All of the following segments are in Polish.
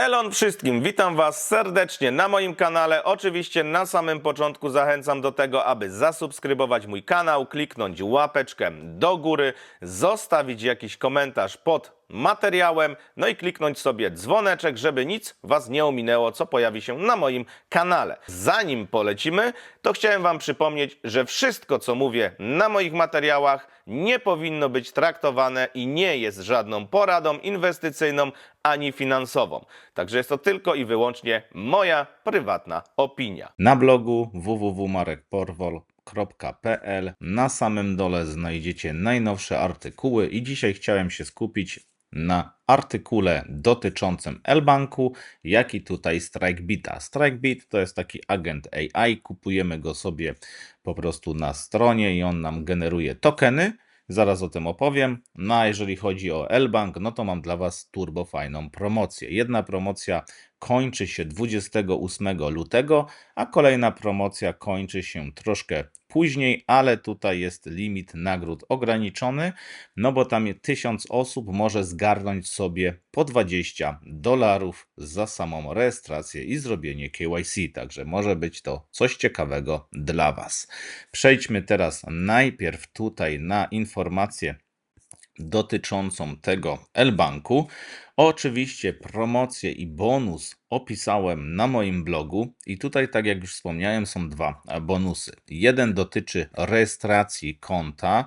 Elon wszystkim, witam Was serdecznie na moim kanale. Oczywiście na samym początku zachęcam do tego, aby zasubskrybować mój kanał, kliknąć łapeczkę do góry, zostawić jakiś komentarz pod materiałem, no i kliknąć sobie dzwoneczek, żeby nic Was nie ominęło, co pojawi się na moim kanale. Zanim polecimy, to chciałem Wam przypomnieć, że wszystko, co mówię na moich materiałach, nie powinno być traktowane i nie jest żadną poradą inwestycyjną ani finansową. Także jest to tylko i wyłącznie moja prywatna opinia. Na blogu www.marekporwol.pl na samym dole znajdziecie najnowsze artykuły i dzisiaj chciałem się skupić na artykule dotyczącym L-Banku, jak i tutaj StrikeBita. StrikeBit to jest taki agent AI, kupujemy go sobie po prostu na stronie i on nam generuje tokeny. Zaraz o tym opowiem. No a jeżeli chodzi o L-Bank, no to mam dla Was turbo fajną promocję. Jedna promocja kończy się 28 lutego, a kolejna promocja kończy się troszkę później, ale tutaj jest limit nagród ograniczony, no bo tam 1000 osób może zgarnąć sobie po 20 dolarów za samą rejestrację i zrobienie KYC, także może być to coś ciekawego dla Was. Przejdźmy teraz najpierw tutaj na informację dotyczącą tego L-Banku. Oczywiście promocję i bonus opisałem na moim blogu i tutaj, tak jak już wspomniałem, są dwa bonusy. Jeden dotyczy rejestracji konta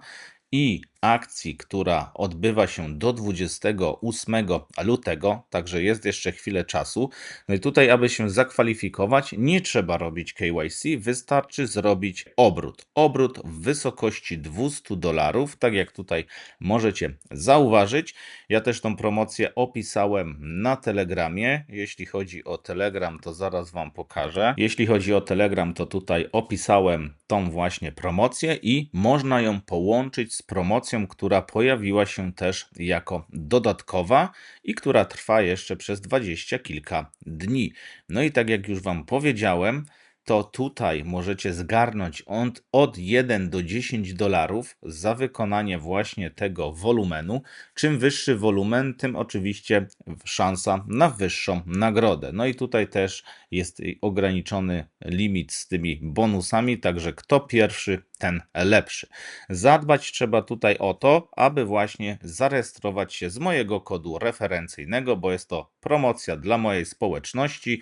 i akcji, która odbywa się do 28 lutego, także jest jeszcze chwilę czasu. No i tutaj, aby się zakwalifikować, nie trzeba robić KYC, wystarczy zrobić obrót. Obrót w wysokości 200 dolarów, tak jak tutaj możecie zauważyć. Ja też tą promocję opisałem na Telegramie. Jeśli chodzi o Telegram, to zaraz Wam pokażę. Jeśli chodzi o Telegram, to tutaj opisałem tą właśnie promocję i można ją połączyć z promocją, która pojawiła się też jako dodatkowa i która trwa jeszcze przez dwadzieścia kilka dni. No i tak jak już Wam powiedziałem, to tutaj możecie zgarnąć od, od 1 do 10 dolarów za wykonanie właśnie tego wolumenu. Czym wyższy wolumen, tym oczywiście szansa na wyższą nagrodę. No i tutaj też jest ograniczony limit z tymi bonusami, także kto pierwszy, ten lepszy. Zadbać trzeba tutaj o to, aby właśnie zarejestrować się z mojego kodu referencyjnego, bo jest to promocja dla mojej społeczności.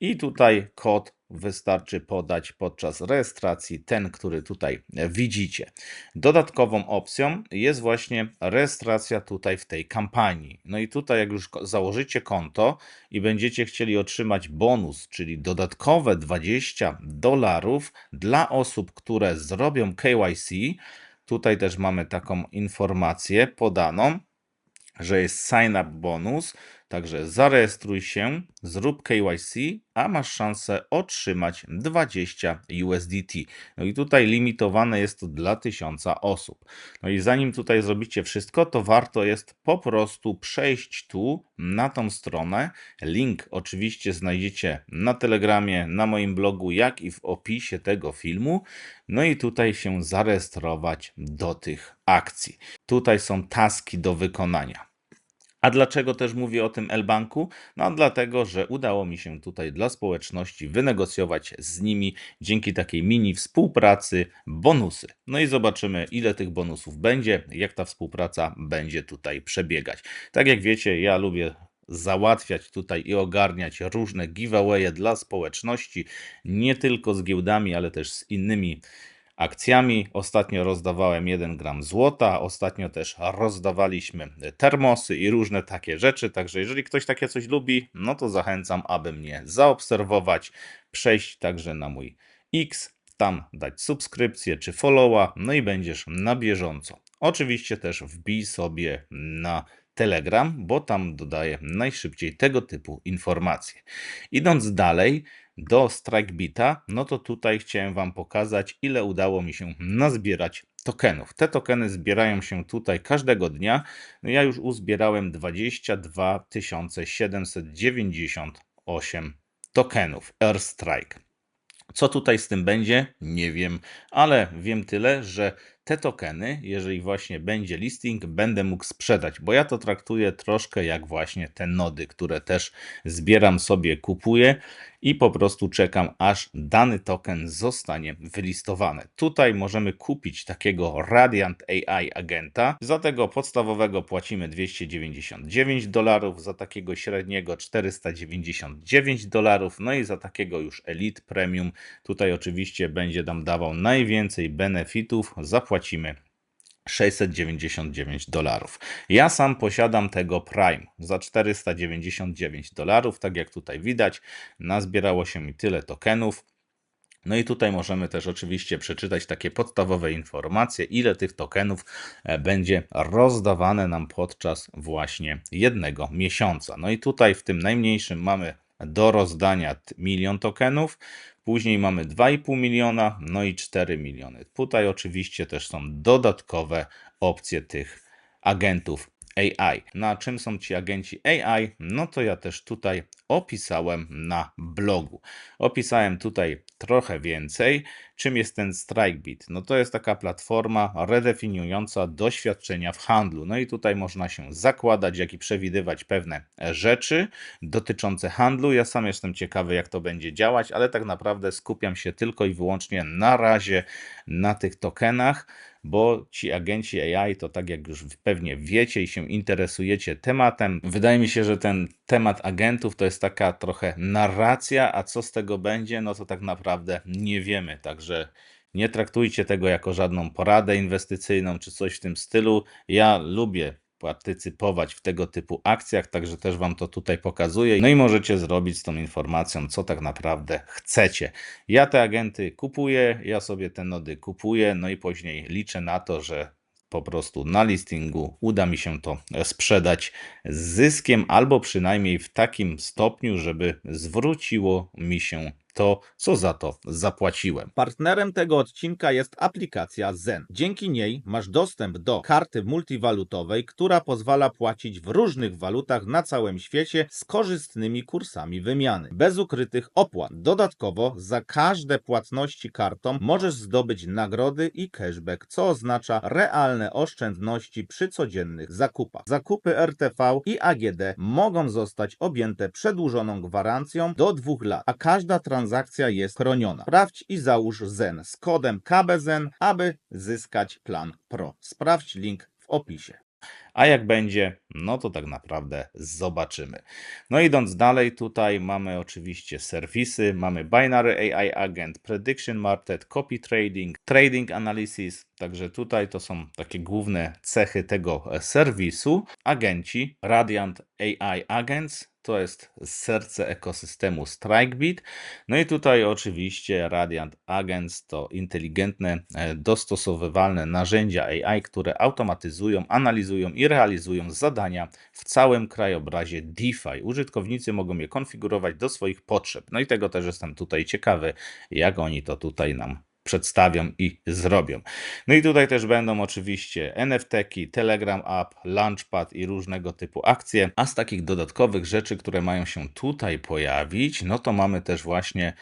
I tutaj kod wystarczy podać podczas rejestracji, ten, który tutaj widzicie. Dodatkową opcją jest właśnie rejestracja tutaj w tej kampanii. No i tutaj, jak już założycie konto i będziecie chcieli otrzymać bonus, czyli dodatkowe 20 dolarów dla osób, które zrobią KYC, tutaj też mamy taką informację podaną że jest sign up bonus, także zarejestruj się, zrób KYC, a masz szansę otrzymać 20 USDT. No i tutaj limitowane jest to dla 1000 osób. No i zanim tutaj zrobicie wszystko, to warto jest po prostu przejść tu na tą stronę. Link oczywiście znajdziecie na Telegramie, na moim blogu, jak i w opisie tego filmu. No i tutaj się zarejestrować do tych akcji. Tutaj są taski do wykonania. A dlaczego też mówię o tym L-Banku? No dlatego, że udało mi się tutaj dla społeczności wynegocjować z nimi dzięki takiej mini współpracy bonusy. No i zobaczymy, ile tych bonusów będzie, jak ta współpraca będzie tutaj przebiegać. Tak jak wiecie, ja lubię załatwiać tutaj i ogarniać różne giveawaye dla społeczności, nie tylko z giełdami, ale też z innymi akcjami. Ostatnio rozdawałem 1 gram złota, ostatnio też rozdawaliśmy termosy i różne takie rzeczy. Także jeżeli ktoś takie coś lubi, no to zachęcam, aby mnie zaobserwować, przejść także na mój X, tam dać subskrypcję czy followa, no i będziesz na bieżąco. Oczywiście też wbij sobie na Telegram, bo tam dodaję najszybciej tego typu informacje. Idąc dalej, do StrikeBita, no to tutaj chciałem Wam pokazać, ile udało mi się nazbierać tokenów. Te tokeny zbierają się tutaj każdego dnia. No ja już uzbierałem 22 798 tokenów Airstrike. Co tutaj z tym będzie? Nie wiem, ale wiem tyle, że te tokeny, jeżeli właśnie będzie listing, będę mógł sprzedać, bo ja to traktuję troszkę jak właśnie te nody, które też zbieram sobie, kupuję i po prostu czekam, aż dany token zostanie wylistowany. Tutaj możemy kupić takiego Radiant AI agenta. Za tego podstawowego płacimy 299 dolarów, za takiego średniego 499 dolarów, no i za takiego już Elite Premium, tutaj oczywiście będzie nam dawał najwięcej benefitów, zapłacimy 699 dolarów. Ja sam posiadam tego Prime za 499 dolarów, tak jak tutaj widać, nazbierało się mi tyle tokenów. No i tutaj możemy też oczywiście przeczytać takie podstawowe informacje, ile tych tokenów e, będzie rozdawane nam podczas właśnie jednego miesiąca. No i tutaj w tym najmniejszym mamy do rozdania milion tokenów, później mamy 2,5 miliona, no i 4 miliony. Tutaj oczywiście też są dodatkowe opcje tych agentów AI. Na czym są ci agenci AI? No to ja też tutaj opisałem na blogu. Opisałem tutaj trochę więcej. Czym jest ten StrikeBit? No to jest taka platforma redefiniująca doświadczenia w handlu. No i tutaj można się zakładać, jak i przewidywać pewne rzeczy dotyczące handlu. Ja sam jestem ciekawy, jak to będzie działać, ale tak naprawdę skupiam się tylko i wyłącznie na razie na tych tokenach bo ci agenci AI to tak jak już pewnie wiecie i się interesujecie tematem, wydaje mi się, że ten temat agentów to jest taka trochę narracja, a co z tego będzie, no to tak naprawdę nie wiemy, także nie traktujcie tego jako żadną poradę inwestycyjną czy coś w tym stylu. Ja lubię partycypować w tego typu akcjach, także też Wam to tutaj pokazuję. No i możecie zrobić z tą informacją, co tak naprawdę chcecie. Ja te agenty kupuję, ja sobie te nody kupuję, no i później liczę na to, że po prostu na listingu uda mi się to sprzedać z zyskiem, albo przynajmniej w takim stopniu, żeby zwróciło mi się to, co za to zapłaciłem. Partnerem tego odcinka jest aplikacja Zen. Dzięki niej masz dostęp do karty multiwalutowej, która pozwala płacić w różnych walutach na całym świecie z korzystnymi kursami wymiany, bez ukrytych opłat. Dodatkowo za każde płatności kartą możesz zdobyć nagrody i cashback, co oznacza realne oszczędności przy codziennych zakupach. Zakupy RTV i AGD mogą zostać objęte przedłużoną gwarancją do dwóch lat, a każda transakcja jest chroniona. Sprawdź i załóż Zen z kodem KBZEN, aby zyskać plan Pro. Sprawdź link w opisie. A jak będzie, no to tak naprawdę zobaczymy. No idąc dalej, tutaj mamy oczywiście serwisy, mamy Binary AI Agent, Prediction Market, Copy Trading, Trading Analysis, także tutaj to są takie główne cechy tego e, serwisu. Agenci, Radiant AI Agents, to jest serce ekosystemu StrikeBit. No i tutaj oczywiście Radiant Agents to inteligentne, e, dostosowywalne narzędzia AI, które automatyzują, analizują i realizują zadania w całym krajobrazie DeFi. Użytkownicy mogą je konfigurować do swoich potrzeb. No i tego też jestem tutaj ciekawy, jak oni to tutaj nam przedstawią i zrobią. No i tutaj też będą oczywiście NFT-ki, Telegram App, Launchpad i różnego typu akcje. A z takich dodatkowych rzeczy, które mają się tutaj pojawić, no to mamy też właśnie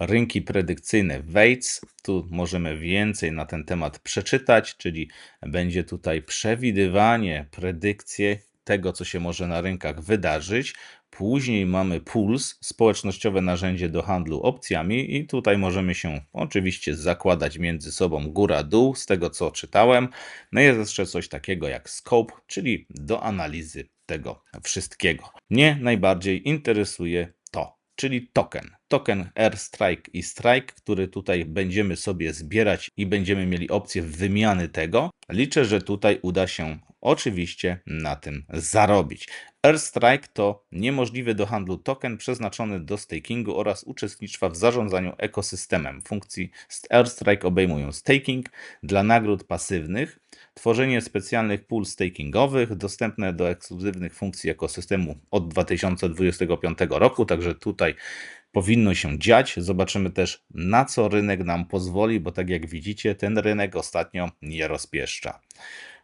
rynki predykcyjne Weights. Tu możemy więcej na ten temat przeczytać, czyli będzie tutaj przewidywanie, predykcje tego, co się może na rynkach wydarzyć. Później mamy Puls, społecznościowe narzędzie do handlu opcjami, i tutaj możemy się oczywiście zakładać między sobą góra-dół, z tego co czytałem. No jest jeszcze coś takiego jak Scope, czyli do analizy tego wszystkiego. Mnie najbardziej interesuje to, czyli token. Token Airstrike i Strike, który tutaj będziemy sobie zbierać i będziemy mieli opcję wymiany tego. Liczę, że tutaj uda się oczywiście na tym zarobić. Airstrike to niemożliwy do handlu token przeznaczony do stakingu oraz uczestnictwa w zarządzaniu ekosystemem. Funkcji z Airstrike obejmują staking dla nagród pasywnych, tworzenie specjalnych pól stakingowych dostępne do ekskluzywnych funkcji ekosystemu od 2025 roku, także tutaj powinno się dziać. Zobaczymy też, na co rynek nam pozwoli, bo tak jak widzicie, ten rynek ostatnio nie rozpieszcza.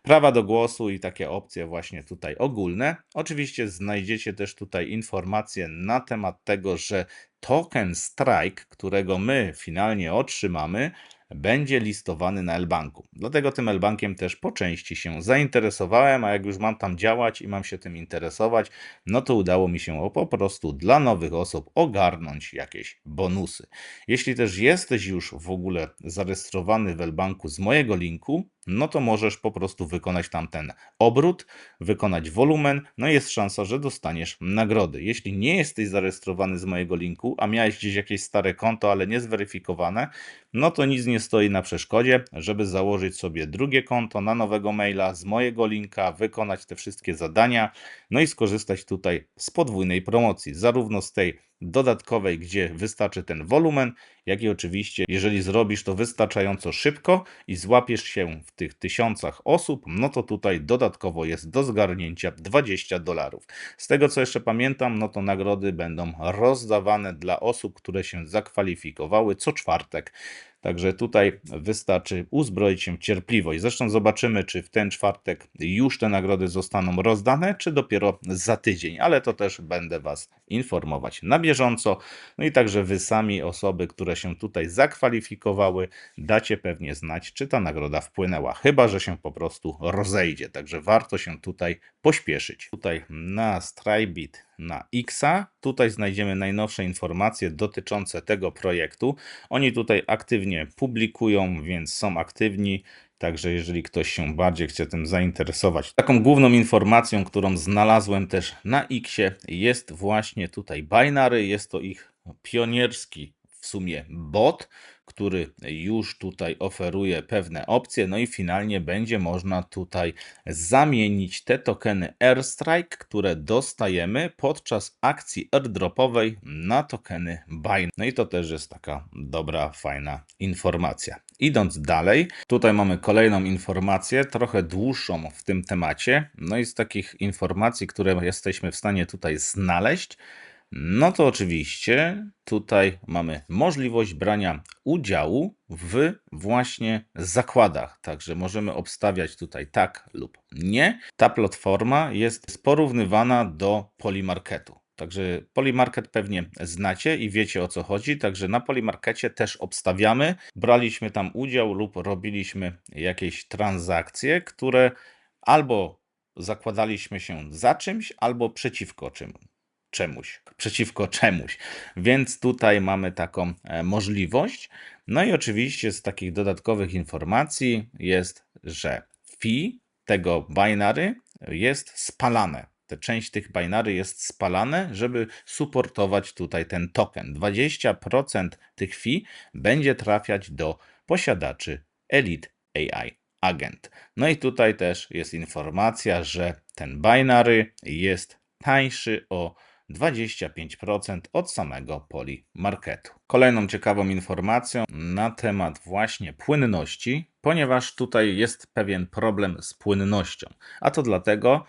Prawa do głosu i takie opcje właśnie tutaj ogólne. Oczywiście znajdziecie też tutaj informacje na temat tego, że token Strike, którego my finalnie otrzymamy, będzie listowany na Elbanku. Dlatego tym Elbankiem też po części się zainteresowałem, a jak już mam tam działać i mam się tym interesować, no to udało mi się po prostu dla nowych osób ogarnąć jakieś bonusy. Jeśli też jesteś już w ogóle zarejestrowany w Elbanku z mojego linku, no to możesz po prostu wykonać tam ten obrót, wykonać wolumen, no jest szansa, że dostaniesz nagrody. Jeśli nie jesteś zarejestrowany z mojego linku, a miałeś gdzieś jakieś stare konto, ale niezweryfikowane, no to nic nie stoi na przeszkodzie, żeby założyć sobie drugie konto na nowego maila z mojego linka, wykonać te wszystkie zadania, no i skorzystać tutaj z podwójnej promocji, zarówno z tej dodatkowej, gdzie wystarczy ten wolumen, jak i oczywiście, jeżeli zrobisz to wystarczająco szybko i złapiesz się w tych tysiącach osób, no to tutaj dodatkowo jest do zgarnięcia 20 dolarów. Z tego co jeszcze pamiętam, no to nagrody będą rozdawane dla osób, które się zakwalifikowały co czwartek. Także tutaj wystarczy uzbroić się w cierpliwość. Zresztą zobaczymy, czy w ten czwartek już te nagrody zostaną rozdane, czy dopiero za tydzień, ale to też będę Was informować na bieżąco. No i także Wy sami, osoby, które się tutaj zakwalifikowały, dacie pewnie znać, czy ta nagroda wpłynęła, chyba że się po prostu rozejdzie. Także warto się tutaj pośpieszyć. Tutaj na Strybit na Xa, tutaj znajdziemy najnowsze informacje dotyczące tego projektu. Oni tutaj aktywnie publikują, więc są aktywni. Także jeżeli ktoś się bardziej chce tym zainteresować, taką główną informacją, którą znalazłem też na Xie jest właśnie tutaj Binary. Jest to ich pionierski w sumie bot, który już tutaj oferuje pewne opcje, no i finalnie będzie można tutaj zamienić te tokeny Airstrike, które dostajemy podczas akcji airdropowej na tokeny Binance. No i to też jest taka dobra, fajna informacja. Idąc dalej, tutaj mamy kolejną informację, trochę dłuższą w tym temacie. No i z takich informacji, które jesteśmy w stanie tutaj znaleźć, no to oczywiście tutaj mamy możliwość brania udziału w właśnie zakładach. Także możemy obstawiać tutaj tak lub nie. Ta platforma jest porównywana do Polymarketu. Także Polymarket pewnie znacie i wiecie o co chodzi. Także na Polymarkecie też obstawiamy. Braliśmy tam udział lub robiliśmy jakieś transakcje, które albo zakładaliśmy się za czymś, albo przeciwko czym czemuś, przeciwko czemuś. Więc tutaj mamy taką e, możliwość. No i oczywiście z takich dodatkowych informacji jest, że fee tego binary jest spalane. Te część tych binary jest spalane, żeby suportować tutaj ten token. 20% tych fee będzie trafiać do posiadaczy Elite AI Agent. No i tutaj też jest informacja, że ten binary jest tańszy o 25% od samego Polymarketu. Kolejną ciekawą informacją na temat właśnie płynności, ponieważ tutaj jest pewien problem z płynnością. A to dlatego,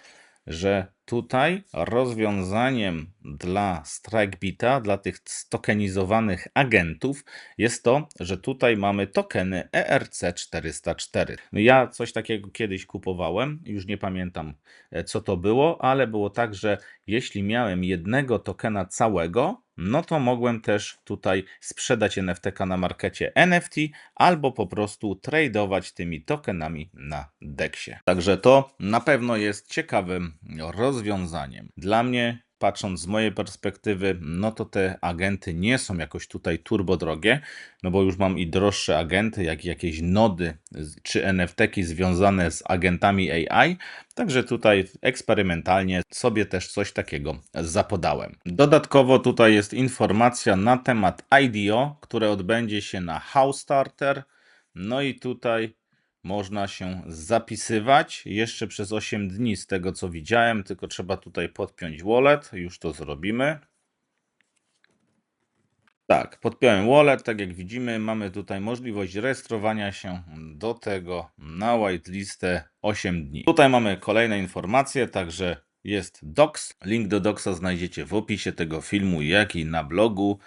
że tutaj rozwiązaniem dla StrikeBita, dla tych stokenizowanych agentów jest to, że tutaj mamy tokeny E ERC404. No ja coś takiego kiedyś kupowałem, już nie pamiętam e, co to było, ale było tak, że jeśli miałem jednego tokena całego, no to mogłem też tutaj sprzedać NFTK na markecie NFT albo po prostu tradeować tymi tokenami na DEXie. Także to na pewno jest ciekawym rozwiązaniem. Dla mnie patrząc z mojej perspektywy, no to te agenty nie są jakoś tutaj turbo drogie, no bo już mam i droższe agenty, jak i jakieś nody czy NFT-ki związane z agentami AI, także tutaj eksperymentalnie sobie też coś takiego zapodałem. Dodatkowo tutaj jest informacja na temat IDO, które odbędzie się na House Starter, no i tutaj można się zapisywać jeszcze przez 8 dni z tego co widziałem, tylko trzeba tutaj podpiąć wallet, już to zrobimy. Tak, podpiąłem wallet, tak jak widzimy, mamy tutaj możliwość rejestrowania się do tego na whitelistę 8 dni. Tutaj mamy kolejne informacje, także jest docs. Link do docsa znajdziecie w opisie tego filmu, jak i na blogu,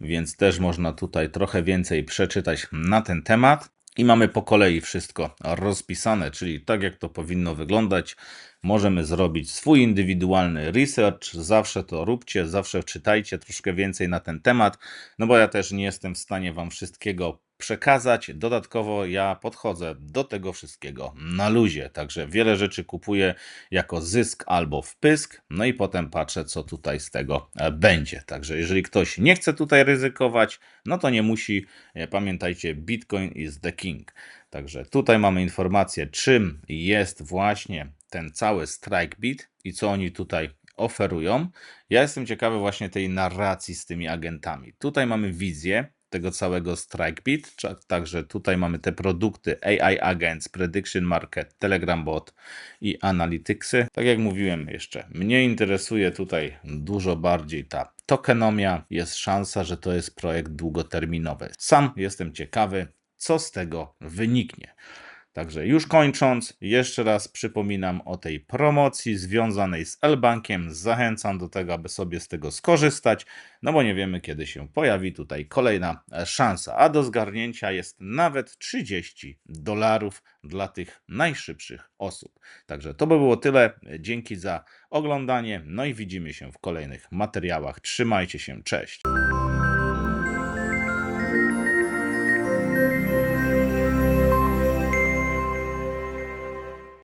więc też można tutaj trochę więcej przeczytać na ten temat. I mamy po kolei wszystko rozpisane, czyli tak jak to powinno wyglądać. Możemy zrobić swój indywidualny research. Zawsze to róbcie, zawsze czytajcie troszkę więcej na ten temat, no bo ja też nie jestem w stanie Wam wszystkiego przekazać. Dodatkowo ja podchodzę do tego wszystkiego na luzie, także wiele rzeczy kupuję jako zysk albo wpysk, no i potem patrzę, co tutaj z tego e, będzie. Także jeżeli ktoś nie chce tutaj ryzykować, no to nie musi. E, Pamiętajcie, Bitcoin is the king. Także tutaj mamy informację, czym jest właśnie ten cały strike bit i co oni tutaj oferują. Ja jestem ciekawy właśnie tej narracji z tymi agentami. Tutaj mamy wizję tego całego strike bit, cza- także tutaj mamy te produkty AI Agents, Prediction Market, Telegram Bot i Analyticsy. Tak jak mówiłem jeszcze, mnie interesuje tutaj dużo bardziej ta tokenomia. Jest szansa, że to jest projekt długoterminowy. Sam jestem ciekawy, co z tego wyniknie. Także już kończąc, jeszcze raz przypominam o tej promocji związanej z L-Bankiem. Zachęcam do tego, aby sobie z tego skorzystać, no bo nie wiemy, kiedy się pojawi tutaj kolejna e, szansa. A do zgarnięcia jest nawet 30 dolarów dla tych najszybszych osób. Także to by było tyle. Dzięki za oglądanie. No i widzimy się w kolejnych materiałach. Trzymajcie się, cześć.